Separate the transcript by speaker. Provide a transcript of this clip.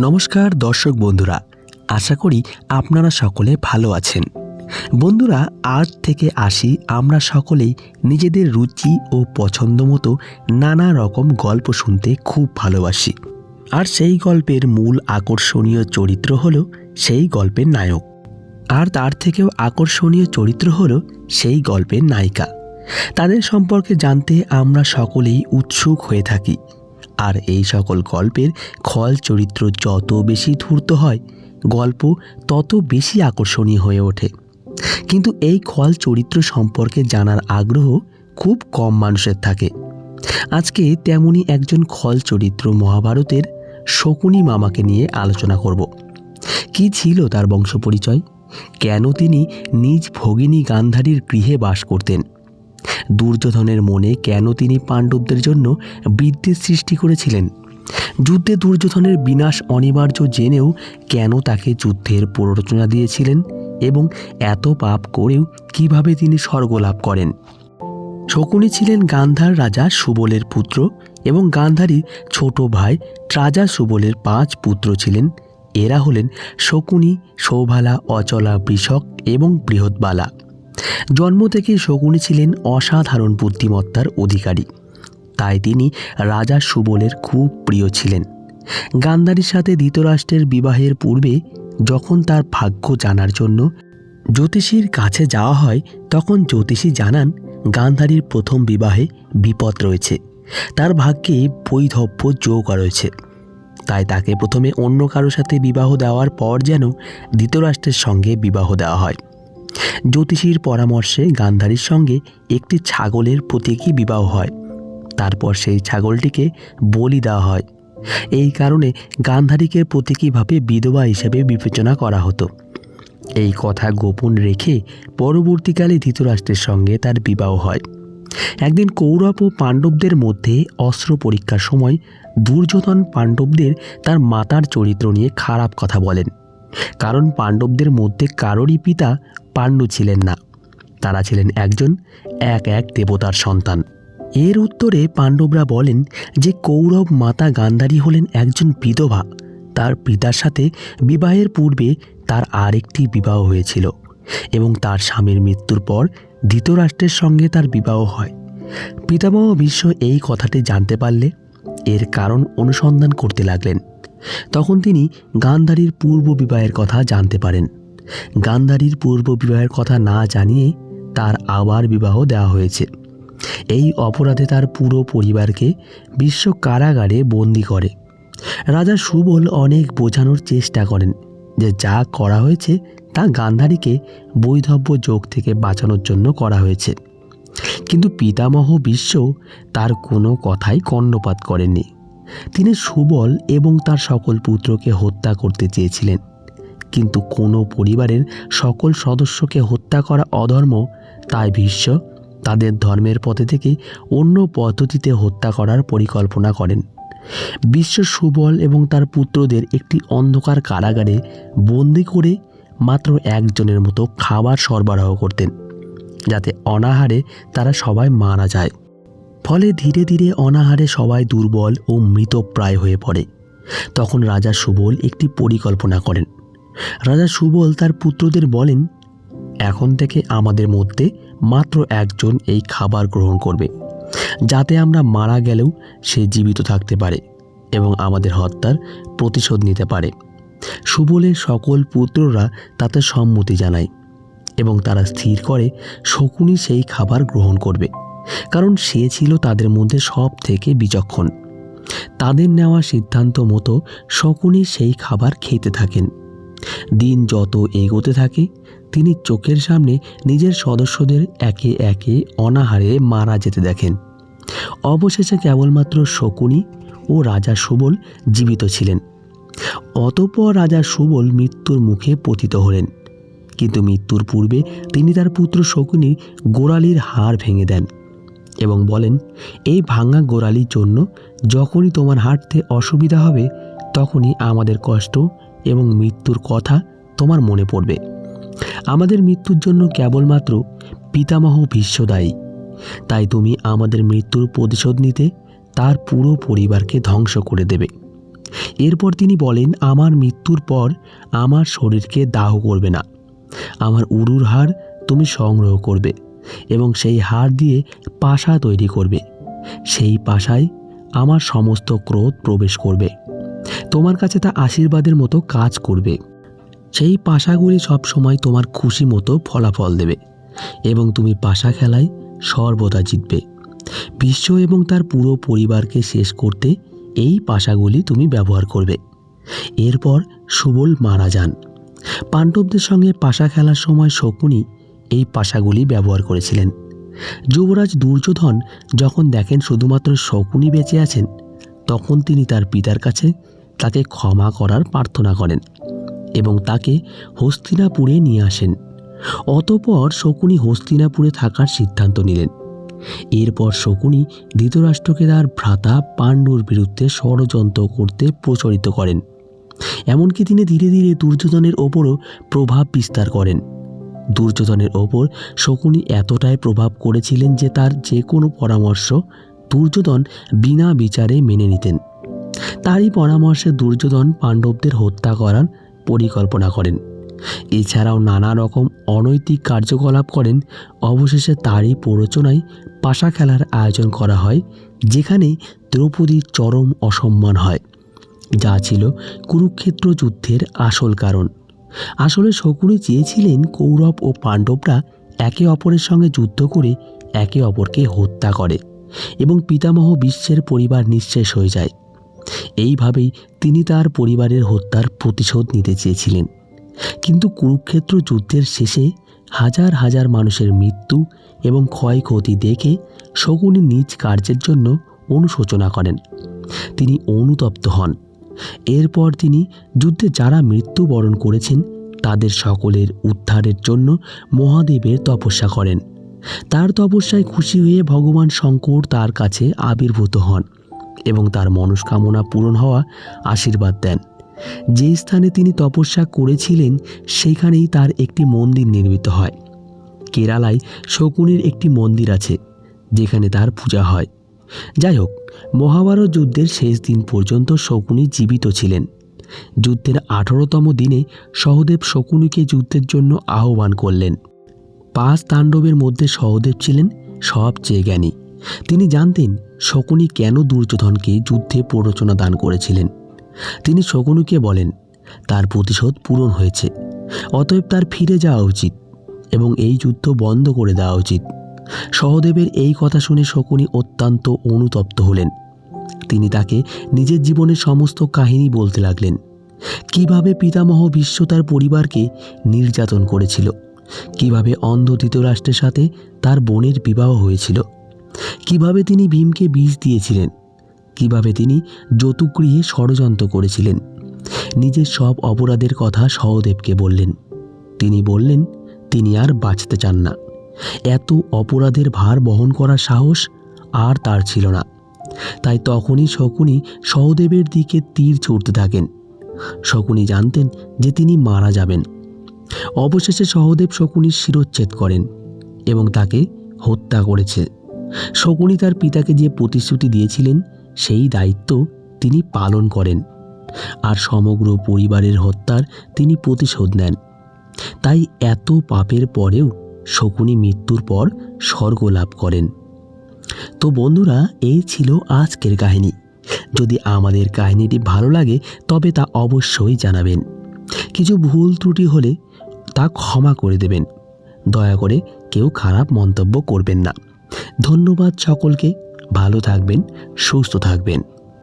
Speaker 1: নমস্কার দর্শক বন্ধুরা, আশা করি আপনারা সকলে ভালো আছেন। বন্ধুরা, আজ থেকে আসি আমরা সকলেই নিজেদের রুচি ও পছন্দ মতো নানা রকম গল্প শুনতে খুব ভালোবাসি। আর সেই গল্পের মূল আকর্ষণীয় চরিত্র হলো সেই গল্পের নায়ক। আর তার থেকেও আকর্ষণীয় চরিত্র হলো সেই গল্পের নায়িকা। তাদের সম্পর্কে জানতে আমরা সকলেই উৎসুক হয়ে থাকি। আর এই সকল গল্পের খল চরিত্র যত বেশি ধূর্ত হয়, গল্প তত বেশি আকর্ষণীয় হয়ে ওঠে। কিন্তু এই খল চরিত্র সম্পর্কে জানার আগ্রহ খুব কম মানুষের থাকে। আজকে তেমনই একজন খল চরিত্র মহাভারতের শকুনি মামাকে নিয়ে আলোচনা করব। কি ছিল তার বংশ পরিচয় কেন তিনি নিজ ভগিনী গান্ধারীর গৃহে বাস করতেন? দুর্যোধনের মনে কেন তিনি পাণ্ডবদের জন্য বিদ্বেষ সৃষ্টি করেছিলেন? যুদ্ধে দুর্যোধনের বিনাশ অনিবার্য জেনেও কেন তাকে যুদ্ধের প্ররোচনা দিয়েছিলেন এবং এত পাপ করেও কীভাবে তিনি স্বর্গ লাভ করেন? শকুনি ছিলেন গান্ধার রাজা সুবলের পুত্র এবং গান্ধারীর ছোট ভাই রাজা সুবলের পাঁচ পুত্র ছিলেন। এরা হলেন শকুনি সৌভালা অচলা বৃষক এবং বৃহৎবালা। জন্ম থেকে শকুনি ছিলেন অসাধারণ বুদ্ধিমত্তার অধিকারী। তাই তিনি রাজা সুবলের খুব প্রিয় ছিলেন। গান্ধারীর সাথে ধৃতরাষ্ট্রের বিবাহের পূর্বে যখন তার ভাগ্য জানার জন্য জ্যোতিষীর কাছে যাওয়া হয়, তখন জ্যোতিষী জানান, গান্ধারীর প্রথম বিবাহে বিপদ রয়েছে। তার ভাগ্যে বৈধব্য যোগ রয়েছে। তাই তাকে প্রথমে অন্য কারোর সাথে বিবাহ দেওয়ার পর যেন ধৃতরাষ্ট্রের সঙ্গে বিবাহ দেওয়া হয়। জ্যোতিষীর পরামর্শে গান্ধারীর সঙ্গে একটি ছাগলের প্রতীকী বিবাহ হয়। তারপর সেই ছাগলটিকে বলি দেওয়া হয়। এই কারণে গান্ধারীকে প্রতীকীভাবে বিধবা হিসেবে বিবেচনা করা হতো। এই কথা গোপন রেখে পরবর্তীকালে ধৃতরাষ্ট্রের সঙ্গে তার বিবাহ হয়। একদিন কৌরব ও পাণ্ডবদের মধ্যে অস্ত্র পরীক্ষার সময় দুর্যোধন পাণ্ডবদের তার মাতার চরিত্র নিয়ে খারাপ কথা বলেন। কারণ পাণ্ডবদের মধ্যে কারোরই পিতা পাণ্ডু ছিলেন না। তারা ছিলেন একজন এক এক দেবতার সন্তান। এর উত্তরে পাণ্ডবরা বলেন যে কৌরব মাতা গান্ধারী হলেন একজন বিধবা। তার পিতার সাথে বিবাহের পূর্বে তার আরেকটি বিবাহ হয়েছিল এবং তার স্বামীর মৃত্যুর পর ধৃতরাষ্ট্রের সঙ্গে তার বিবাহ হয়। পিতামহ বিশ্ব এই কথাটি জানতে পারলে এর কারণ অনুসন্ধান করতে লাগলেন। তখন তিনি গান্ধারীর পূর্ব বিবাহের কথা জানতে পারেন। গান্ধারীর পূর্ব বিবাহের কথা না জানিয়ে তার আবার বিবাহ দেওয়া হয়েছে। এই অপরাধে তার পুরো পরিবারকে বিশ্ব কারাগারে বন্দি করে। রাজা সুবল অনেক বোঝানোর চেষ্টা করেন যে যা করা হয়েছে তা গান্ধারীকে বৈধব্য যোগ থেকে বাঁচানোর জন্য করা হয়েছে। কিন্তু পিতামহ বিশ্ব তার কোনো কথাই কর্ণপাত করেননি। তিনি সুবল এবং তার সকল পুত্রকে হত্যা করতে চেয়েছিলেন। কিন্তু কোনো পরিবারের সকল সদস্যকে হত্যা করা অধর্ম, তাই ভীষ্ম তাদের ধর্মের পথে থেকে অন্য পদ্ধতিতে হত্যা করার পরিকল্পনা করেন। বিশ্ব সুবল এবং তার পুত্রদের একটি অন্ধকার কারাগারে বন্দি করে মাত্র একজনের মতো খাবার সরবরাহ করতেন, যাতে অনাহারে তারা সবাই মারা যায়। ফলে ধীরে ধীরে অনাহারে সবাই দুর্বল ও মৃতপ্রায় হয়ে পড়ে। তখন রাজা সুবল একটি পরিকল্পনা করেন। রাজা সুবল তার পুত্রদের বলেন, এখন থেকে আমাদের মধ্যে মাত্র একজন এই খাবার গ্রহণ করবে, যাতে আমরা মারা গেলেও সে জীবিত থাকতে পারে এবং আমাদের হত্যার প্রতিশোধ নিতে পারে। সুবলের সকল পুত্ররা তাতে সম্মতি জানায় এবং তারা স্থির করে শকুনি সেই খাবার গ্রহণ করবে, কারণ সে ছিল তাদের মধ্যে সব থেকে বিচক্ষণ। তাদের নেওয়া সিদ্ধান্ত মতো শকুনি সেই খাবার খেতে থাকেন। দিন যত এগোতে থাকে, তিনি চোখের সামনে নিজের সদস্যদের একে একে অনাহারে মারা যেতে দেখেন। অবশেষে কেবলমাত্র শকুনি ও রাজা সুবল জীবিত ছিলেন। অতঃপর রাজা সুবল মৃত্যুর মুখে পতিত হলেন। কিন্তু মৃত্যুর পূর্বে তিনি তার পুত্র শকুনি গোড়ালির হাড় ভেঙে দেন এবং বলেন, এই ভাঙা গোড়ালির জন্য যখনই তোমার হাঁটতে অসুবিধা হবে, তখনই আমাদের কষ্ট এবং মৃত্যুর কথা তোমার মনে পড়বে। আমাদের মৃত্যুর জন্য কেবলমাত্র পিতামহ ভীষ্ম দায়ী তাই তুমি আমাদের মৃত্যুর প্রতিশোধ নিতে তার পুরো পরিবারকে ধ্বংস করে দেবে। এরপর তিনি বলেন, আমার মৃত্যুর পর আমার শরীরকে দাহ করবে না। আমার উরুর হাড় তুমি সংগ্রহ করবে এবং সেই হাড় দিয়ে পাশা তৈরি করবে। সেই পাশায় আমার সমস্ত ক্রোধ প্রবেশ করবে। তোমার কাছে তা আশীর্বাদের মতো কাজ করবে। সেই পাশাগুলি সবসময় তোমার খুশি মতো ফলাফল দেবে এবং তুমি পাশা খেলায় সর্বদা জিতবে। বিশ্ব এবং তার পুরো পরিবারকে শেষ করতে এই পাশাগুলি তুমি ব্যবহার করবে। এরপর সুবল মারা যান। পাণ্ডবদের সঙ্গে পাশা খেলার সময় শকুনি এই পাশাগুলি ব্যবহার করেছিলেন। যুবরাজ দুর্যোধন যখন দেখেন শুধুমাত্র শকুনি বেঁচে আছেন, তখন তিনি তার পিতার কাছে তাকে ক্ষমা করার প্রার্থনা করেন এবং তাকে হস্তিনাপুরে নিয়ে আসেন। অতপর শকুনি হস্তিনাপুরে থাকার সিদ্ধান্ত নিলেন। এরপর শকুনি ধৃতরাষ্ট্রকে তার ভ্রাতা পাণ্ডুর বিরুদ্ধে ষড়যন্ত্র করতে প্রচলিত করেন। এমনকি তিনি ধীরে ধীরে দুর্যোধনের ওপরও প্রভাব বিস্তার করেন। দুর্যোধনের ওপর শকুনি এতটাই প্রভাব করেছিলেন যে তার যে কোনো পরামর্শ দুর্যোধন বিনা বিচারে মেনে নিতেন। তারই পরামর্শে দুর্যোধন পাণ্ডবদের হত্যা করার পরিকল্পনা করেন। এছাড়াও নানা রকম অনৈতিক কার্যকলাপ করেন। অবশেষে তারই প্ররোচনায় পাশা খেলার আয়োজন করা হয়, যেখানে দ্রৌপদীর চরম অসম্মান হয়, যা ছিল কুরুক্ষেত্র যুদ্ধের আসল কারণ। আসলে শকুনি চেয়েছিলেন কৌরব ও পাণ্ডবরা একে অপরের সঙ্গে যুদ্ধ করে একে অপরকে হত্যা করে এবং পিতামহ বিশ্বের পরিবার নিঃশেষ হয়ে যায়। এইভাবেই তিনি তার পরিবারের হত্যার প্রতিশোধ নিতে চেয়েছিলেন। কিন্তু কুরুক্ষেত্র যুদ্ধের শেষে হাজার হাজার মানুষের মৃত্যু এবং ক্ষয়ক্ষতি দেখে শকুনি নিজ কার্যের জন্য অনুশোচনা করেন। তিনি অনুতপ্ত হন। এরপর তিনি যুদ্ধে যারা মৃত্যুবরণ করেছেন, তাদের সকলের উদ্ধারের জন্য মহাদেবের তপস্যা করেন। তার তপস্যায় খুশি হয়ে ভগবান শঙ্কর তার কাছে আবির্ভূত হন। এবং তার মনস্কামনা পূরণ হওয়া আশীর্বাদ দেন। যে স্থানে তিনি তপস্যা করেছিলেন, সেখানেই তার একটি মন্দির নির্মিত হয়। কেরালায় শকুনির একটি মন্দির আছে, যেখানে তার পূজা হয়। যাই হোক, মহাভারত যুদ্ধের শেষ দিন পর্যন্ত শকুনি জীবিত ছিলেন। যুদ্ধের আঠারোতম দিনে সহদেব শকুনিকে যুদ্ধের জন্য আহ্বান করলেন। পাঁচ তাণ্ডবের মধ্যে সহদেব ছিলেন সবচেয়ে জ্ঞানী। তিনি জানতেন শকুনি কেন দুর্যোধনকে যুদ্ধে প্ররোচনা দান করেছিলেন। তিনি শকুনিকে বলেন, তার প্রতিশোধ পূরণ হয়েছে, অতএব তার ফিরে যাওয়া উচিত এবং এই যুদ্ধ বন্ধ করে দেওয়া উচিত সহদেবের এই কথা শুনে শকুনি অত্যন্ত অনুতপ্ত হলেন। তিনি তাকে নিজের জীবনের সমস্ত কাহিনী বলতে লাগলেন, কীভাবে পিতামহ বিশ্ব তার পরিবারকে নির্যাতন করেছিল, কীভাবে অন্ধ ধৃতরাষ্ট্রের সাথে তার বোনের বিবাহ হয়েছিল কীভাবে তিনি ভীমকে বিষ দিয়েছিলেন? কীভাবে তিনি যতুগৃহে ষড়যন্ত্র করেছিলেন? নিজের সব অপরাধের কথা সহদেবকে বললেন। তিনি বললেন, তিনি আর বাঁচতে চান না। এত অপরাধের ভার বহন করার সাহস আর তার ছিল না। তাই তখনই শকুনি সহদেবের দিকে তীর ছুটতে থাকেন। শকুনি জানতেন যে তিনি মারা যাবেন। অবশেষে সহদেব শকুনির শিরোচ্ছেদ করেন এবং তাকে হত্যা করেছে। শকুনি তার পিতাকে যে প্রতিশ্রুতি দিয়েছিলেন, সেই দায়িত্ব তিনি পালন করেন। আর সমগ্র পরিবারের হত্যার তিনি প্রতিশোধ নেন। তাই এত পাপের পরেও শকুনি মৃত্যুর পর স্বর্গ লাভ করেন। তো বন্ধুরা, এই ছিল আজকের কাহিনী। যদি আমাদের কাহিনীটি ভালো লাগে, তবে তা অবশ্যই জানাবেন। কিছু ভুল ত্রুটি হলে তা ক্ষমা করে দেবেন। দয়া করে কেউ খারাপ মন্তব্য করবেন না। ধন্যবাদ সকলকে ভালো থাকবেন সুস্থ থাকবেন।